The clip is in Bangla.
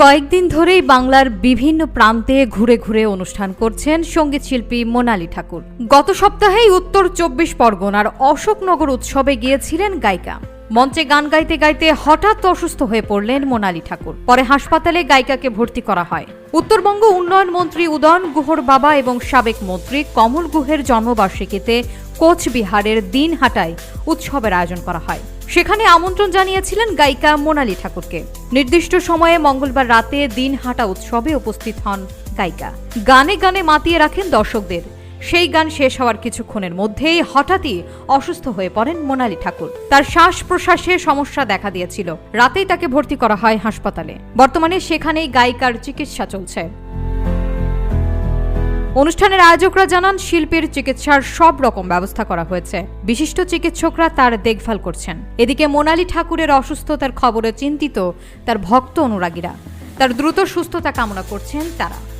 কয়েকদিন ধরেই বাংলার বিভিন্ন প্রান্তে ঘুরে ঘুরে অনুষ্ঠান করছেন সংগীত শিল্পী মোনালি ঠাকুর। গত সপ্তাহেই উত্তর চব্বিশ পরগনার অশোকনগর উৎসবে গিয়েছিলেন গায়িকা। মঞ্চে গান গাইতে গাইতে হঠাৎ অসুস্থ হয়ে পড়লেন মোনালি ঠাকুর। পরে হাসপাতালে গায়িকাকে ভর্তি করা হয়। উত্তরবঙ্গ উন্নয়ন মন্ত্রী উদয়ন গুহর বাবা এবং সাবেক মন্ত্রী কমল গুহের জন্মবার্ষিকীতে কোচবিহারের দিনহাটায় উৎসবের আয়োজন করা হয়। সেখানে আমন্ত্রণ জানিয়েছিলেন গায়িকা মোনালি ঠাকুরকে। নির্দিষ্ট সময়ে মঙ্গলবার রাতে দিন হাঁটা উৎসবে উপস্থিত হন গায়িকা। গানে গানে মাতিয়ে রাখেন দর্শকদের। সেই গান শেষ হওয়ার কিছুক্ষণের মধ্যেই হঠাৎই অসুস্থ হয়ে পড়েন মোনালি ঠাকুর। তার শ্বাস প্রশ্বাসে সমস্যা দেখা দিয়েছিল। রাতেই তাকে ভর্তি করা হয় হাসপাতালে। বর্তমানে সেখানেই গায়িকার চিকিৎসা চলছে। অনুষ্ঠানের আয়োজকরা জানান, শিল্পীর চিকিৎসার সব রকম ব্যবস্থা করা হয়েছে। বিশিষ্ট চিকিৎসকরা তার দেখভাল করছেন। এদিকে মোনালি ঠাকুরের অসুস্থতার খবরে চিন্তিত তার ভক্ত অনুরাগীরা। তার দ্রুত সুস্থতা কামনা করছেন তারা।